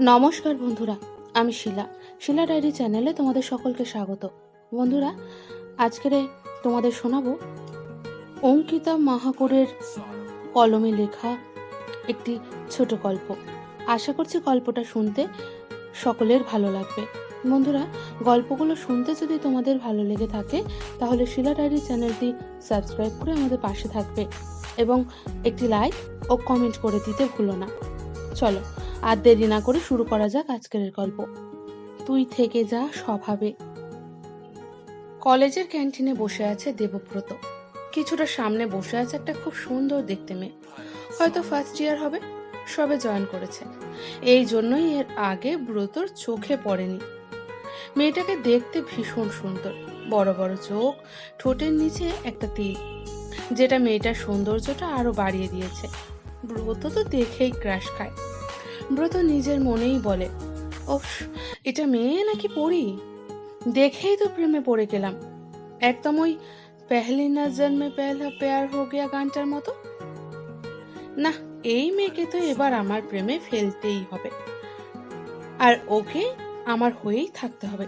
নমস্কার বন্ধুরা, আমি শিলা। শিলা ডায়েরি চ্যানেলে তোমাদের সকলকে স্বাগত। বন্ধুরা, আজকের তোমাদের শোনাবো অঙ্কিতা মাহাকুরের কলমে লেখা একটি ছোট গল্প। আশা করছি গল্পটা শুনতে সকলের ভালো লাগবে। বন্ধুরা, গল্পগুলো শুনতে যদি তোমাদের ভালো লেগে থাকে, তাহলে শিলা ডায়েরি চ্যানেলটি সাবস্ক্রাইব করে আমাদের পাশে থাকবে এবং একটি লাইক ও কমেন্ট করে দিতে ভুলো না। চলো, আর দেরি না করে শুরু করা যাক আজকের গল্প। তুই থেকে যা স্বভাবে। কলেজের ক্যান্টিনে বসে আছে দেবব্রত। কিছুটা সামনে বসে আছে একটা খুব সুন্দর দেখতে মেয়ে। হয়তো ফার্স্ট ইয়ার হবে, সবে জয়েন করেছে। এই জন্যই এর আগে ব্রতর চোখে পড়েনি। মেয়েটাকে দেখতে ভীষণ সুন্দর। বড় বড় চোখ, ঠোঁটের নিচে একটা তিল যেটা মেয়েটার সৌন্দর্যটা আরও বাড়িয়ে দিয়েছে। ব্রত তো দেখেই ক্র্যাশ খায়। ব্রত নিজের মনেই বলে, ওফ, এটা মেয়ে নাকি পড়ি দেখেই তো প্রেমে পড়ে গেলাম। একদম ওই পেহলি নজর মে পেহলা পেয়ার হো গিয়া গানটার মতো। না, এই মেয়েকে তো এবার আমার প্রেমে ফেলতেই হবে। আর ওকে আমার হয়েই থাকতে হবে।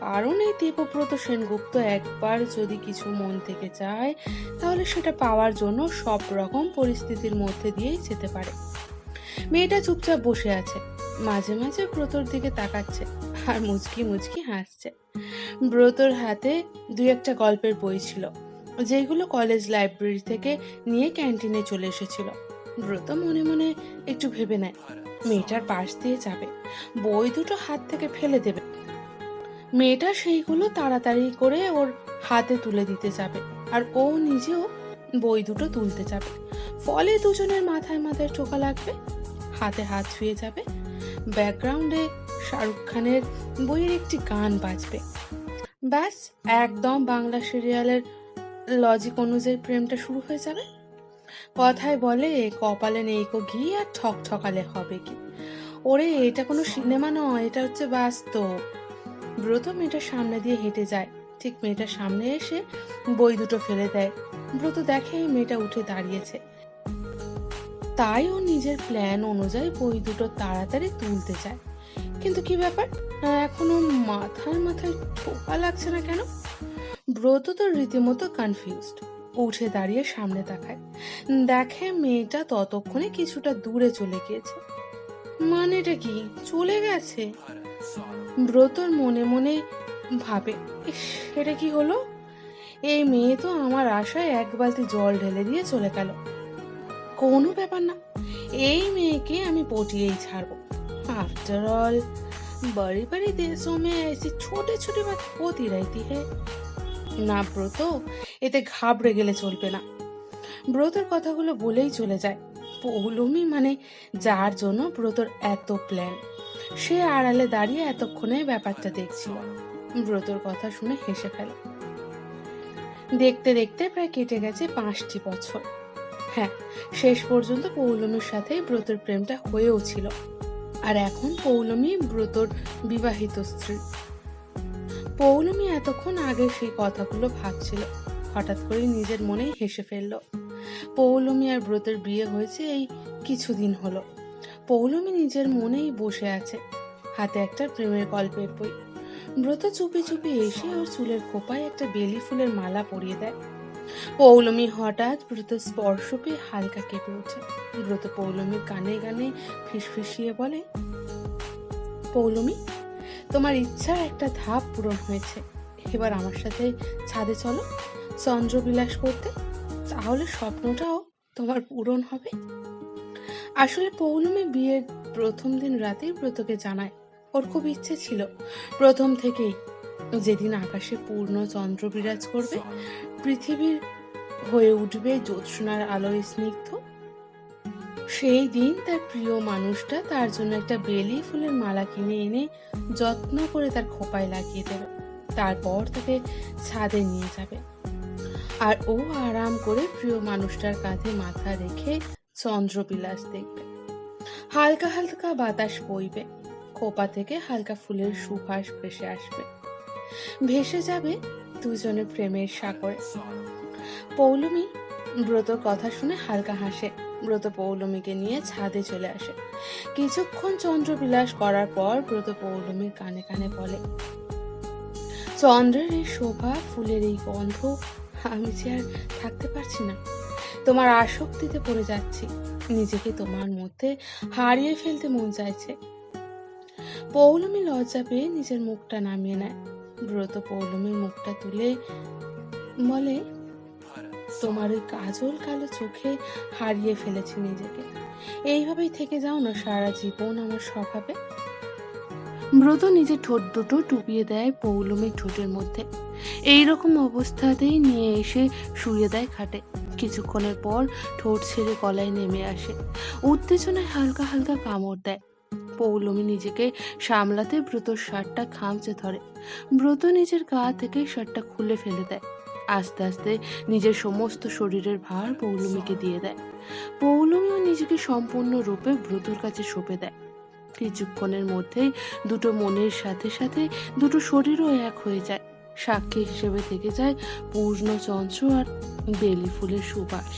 কারণ এই দেবব্রত সেনগুপ্ত একবার যদি কিছু মন থেকে চায়, তাহলে সেটা পাওয়ার জন্য সব রকম পরিস্থিতির মধ্যে দিয়েই যেতে পারে। মেয়েটা চুপচাপ বসে আছে। মাঝে মাঝে ব্রতর দিকে তাকাচ্ছে আর মুচকি মুচকি হাসছে। ব্রতর হাতে দুই একটা গল্পের বই ছিল, যেগুলো কলেজ লাইব্রেরি থেকে নিয়ে ক্যান্টিনে চলে এসেছিল। ব্রত মনে মনে একটু ভেবে নেয়, মেয়েটার পাশ দিয়ে যাবে। বই দুটো হাত থেকে ফেলে দেবে। মেয়েটা সেইগুলো তাড়াতাড়ি করে ওর হাতে তুলে দিতে যাবে আর ও নিজেও বই দুটো তুলতে যাবে। ফলে দুজনের মাথায় মাথায় টোকা লাগবে, হাতে হাত ছুঁয়ে যাবে। ব্যাকগ্রাউন্ডে শাহরুখ খানের বইয়ের একটি গান বাজবে। ব্যাস, একদম বাংলা সিরিয়ালের লজিক অনুযায়ী প্রেমটা শুরু হয়ে যাবে। কথায় বলে, কপালে নেই কো ঘি আর ঠক ঠকালে হবে কি? ওরে, এটা কোনো সিনেমা নয়, এটা হচ্ছে বাস্তব। ব্রত মেয়েটার সামনে দিয়ে হেঁটে যায়। ঠিক মেয়েটার সামনে এসে বই দুটো ফেলে দেয়। ব্রত দেখে মেয়েটা উঠে দাঁড়িয়েছে। তাই ও নিজের প্ল্যান অনুযায়ী বই দুটো তাড়াতাড়ি তুলতে চায়। কিন্তু কি ব্যাপার? এখনও মাথায় মাথায় ঠোকা লাগছে না কেন? ব্রত তো রীতিমতো কনফিউজড উঠে দাঁড়িয়ে সামনে তাকায়। দেখে মেয়েটা ততক্ষণে কিছুটা দূরে চলে গিয়েছে। মানেটা কি? চলে গেছে? ব্রতর মনে মনে ভাবে "ইস, এটা কি হলো এই মেয়ে তো আমার আশায় এক বালতি জল ঢেলে দিয়ে চলে গেল কোনো ব্যাপার না এই মেয়েকে আমি পটিয়েই ছাড়বো आफ्टर ऑल बड़ी बड़ी देशों में ऐसी छोटे छोटे बात होती रहती है না ব্রত এতে ঘাবড়ে গেলে চলবে না ব্রতর কথাগুলো বলেই চলে যায় পৌলমি মানে যার জন্য ব্রতর এত প্ল্যান সে আড়ালে দাঁড়িয়ে এতক্ষণে ব্যাপারটা দেখছিল। ব্রতর কথা শুনে হেসে ফেলে। দেখতে দেখতে প্রায় কেটে গেছে পাঁচটি বছর। হ্যাঁ শেষ পর্যন্ত পৌলমীর সাথে ব্রতর প্রেমটা হয়েও ছিল। আর এখন পৌলমী ব্রতর বিবাহিত স্ত্রী। পৌলমী এতক্ষণ আগে সেই কথাগুলো ভাবছিল। হঠাৎ করে নিজের মনেই হেসে ফেলল। পৌলমী আর ব্রতের বিয়ে হয়েছে এই কিছুদিন হলো। পৌলমী নিজের মনেই বসে আছে। হাতে একটা প্রেমের গল্পের বই। ব্রত চুপি চুপি এসে ওর চুলের খোপায় একটা বেলি ফুলের মালা পরিয়ে দেয়। পৌলমী হঠাৎ ব্রত স্পর্শ পেয়ে হালকা কেঁপে ওঠে। ব্রত পৌলমীর গানে গানে ফিসফিসিয়ে বলে, পৌলমী, তোমার ইচ্ছার একটা ধাপ পূরণ হয়েছে। এবার আমার সাথে ছাদে চলো। চন্দ্রবিলাস করতে। তাহলে স্বপ্নটাও তোমার পূরণ হবে। আসলে পৌলমী বিয়ের প্রথম দিন রাতেই ব্রতকে জানায়। ওর খুব ইচ্ছে ছিল। প্রথম থেকেই যেদিন আকাশে পূর্ণ চন্দ্র বিরাজ করবে, পৃথিবীর হয়ে উঠবে জ্যোৎস্নার আলোয় স্নিগ্ধ। সেই দিন তার প্রিয় মানুষটা তার জন্য একটা বেলি ফুলের মালা কিনে এনে যত্ন করে তার খোপায় লাগিয়ে দেবে। তারপর তাকে ছাদে নিয়ে যাবে। আর ও আরাম করে প্রিয় মানুষটার কাঁধে মাথা রেখে চন্দ্রবিলাস দেখবে। হালকা হালকা বাতাস বইবে। খোপা থেকে হালকা ফুলের সুবাস ভেসে আসবে। ভেসে যাবে দুজনের প্রেমের সাগরে। পৌলমী ব্রতর কথা শুনে হালকা হাসে। ব্রত পৌলমীকে নিয়ে ছাদে চলে আসে। কিছুক্ষণ চন্দ্রবিলাস করার পর ব্রত পৌলমীর কানে কানে বলে, চন্দ্রের এই শোভা, ফুলের এই গন্ধ, আমি যে আর থাকতে পারছি না। তোমার আসক্তিতে পড়ে যাচ্ছি। নিজেকে তোমার মধ্যে হারিয়ে ফেলতে মন চাইছে। পৌলমী লজ্জা পেয়ে নিজের মুখটা নামিয়ে নেয়। ব্রত পৌলমীর মুখটা তুলে বলে, তোমার ওই কাজল কালো চোখে হারিয়ে ফেলেছি নিজেকে। এইভাবেই থেকে যাও না সারা জীবন আমার স্বভাবে। ব্রত নিজের ঠোঁট দুটো টুপিয়ে দেয় পৌলমীর ঠোঁটের মধ্যে। এই রকম অবস্থাতেই নিয়ে এসে শুয়ে দেয় খাটে কিছুক্ষণের পর ঠোঁট ছেড়ে গলায় নেমে আসে। উত্তেজনায় হালকা হালকা কামড় দেয়। পৌলমী নিজেকে সামলাতে ব্রতর শার্টটা খামচে ধরে। ব্রত নিজের গা থেকে শার্টটা খুলে ফেলে দেয়। আস্তে আস্তে নিজের সমস্ত শরীরের ভার পৌলমীকে দিয়ে দেয়। পৌলমীও নিজেকে সম্পূর্ণ রূপে ব্রতর কাছে সঁপে দেয়। কিছুক্ষণের মধ্যেই দুটো মনের সাথে সাথে দুটো শরীরও এক হয়ে যায়। সাক্ষী হিসেবে থেকে যায় পূর্ণ আর বেলি ফুলের সুবাস।